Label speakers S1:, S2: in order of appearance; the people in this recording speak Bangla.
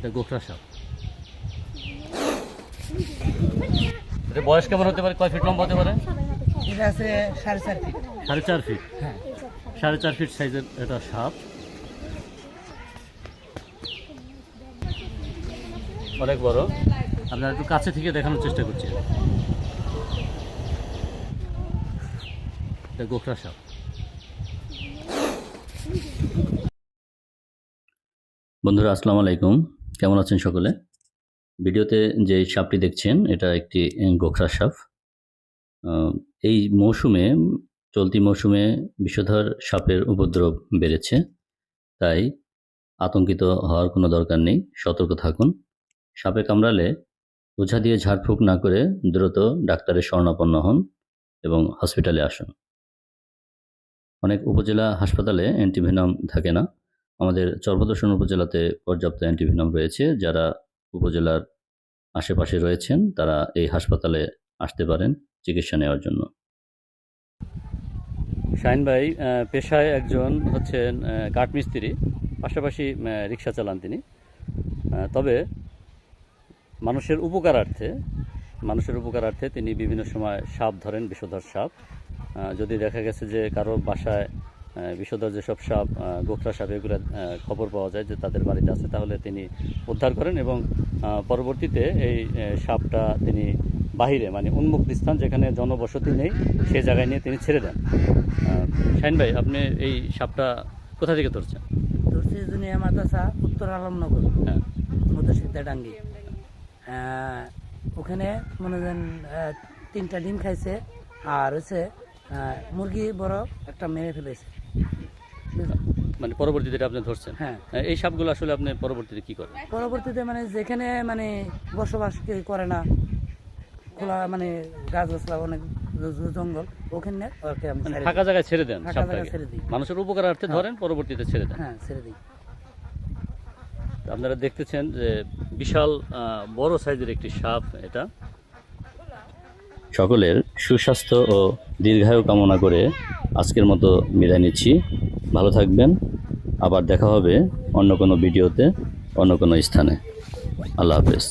S1: এটা গোখরা সাপ। এটা বয়স কেমন হতে পারে? কয় ফিট লম্বা হতে পারে?
S2: এটা আছে সাড়ে চার ফিট।
S1: সাড়ে চার ফিট?
S2: হ্যাঁ।
S1: সাড়ে চার ফিট সাইজের এটা সাপ। অনেক বড়। আপনারা একটু কাছে থেকে দেখানোর চেষ্টা করছি। এটা গোখরা সাপ। বন্ধুরা আসসালামু আলাইকুম। কেমন আছেন সকলে? ভিডিওতে যে সাপটি দেখছেন, এটা একটি গোখরা সাপ। এই মৌসুমে, চলতি মৌসুমে বিষধর সাপের উপদ্রব বেড়েছে। তাই আতঙ্কিত হওয়ার কোনো দরকার নেই, সতর্ক থাকুন। সাপে কামড়ালে ওঝা দিয়ে ঝাড়ফুঁক না করে দ্রুত ডাক্তারের শরণাপন্ন হন এবং হসপিটালে আসুন। অনেক উপজেলা হাসপাতালে অ্যান্টিভেনম থাকে না। আমাদের চর্বদর্শন উপজেলাতে পর্যাপ্ত অ্যান্টিভেনম রয়েছে। যারা উপজেলার আশেপাশে রয়েছেন, তারা এই হাসপাতালে আসতে পারেন চিকিৎসা নেওয়ার জন্য। শাহিন ভাই পেশায় একজন হচ্ছেন কাঠমিস্ত্রি, পাশাপাশি রিক্সা চালান তিনি। তবে মানুষের উপকারার্থে মানুষের উপকারার্থে তিনি বিভিন্ন সময় সাপ ধরেন, বিষধর সাপ। যদি দেখা গেছে যে কারও বাসায় বিষধর যেসব সাপ গোখরা সাপ এগুলো খবর পাওয়া যায় যে তাদের বাড়িতে আছে তাহলে তিনি উদ্ধার করেন এবং পরবর্তীতে এই সাপটা তিনি বাহিরে মানে উন্মুক্ত স্থান যেখানে জনবসতি নেই সে জায়গায় নিয়ে তিনি ছেড়ে দেন। শাহিন ভাই আপনি এই সাপটা কোথা থেকে ধরছেন?
S2: ধরছি দুনিয়া মাদ্রাসা উত্তর আলমনগর
S1: হ্যাঁ।
S2: ডাঙ্গি। ওখানে মনে তিনটা ডিম খাইছে আর হচ্ছে মুরগি বড় একটা মেরে ফেলেছে।
S1: মানে পরবর্তীতে এটা আপনি ধরছেন?
S2: হ্যাঁ।
S1: আহ, এই সাপগুলো আসলে আপনি পরবর্তীতে কি করেন?
S2: পরবর্তীতে মানে যেখানে মানে বসবাস করে না খোলা মানে গাছ গাছলা অনেক জঙ্গল ওখানে
S1: মানে ফাঁকা জায়গায় ছেড়ে দেন
S2: ফাঁকা জায়গায় ছেড়ে দিই।
S1: মানুষের উপকারার্থে ধরেন পরবর্তীতে ছেড়ে দেন?
S2: হ্যাঁ ছেড়ে দিই।
S1: আপনারা দেখতেছেন যে বিশাল বড় সাইজের একটি সাপ এটা। সকলের সুস্বাস্থ্য ও দীর্ঘায়ু কামনা করে আজকের মতো বিদায় নিচ্ছি। ভালো থাকবেন। আবার দেখা হবে অন্য কোনো ভিডিওতে, অন্য কোনো স্থানে। আল্লাহ হাফেজ।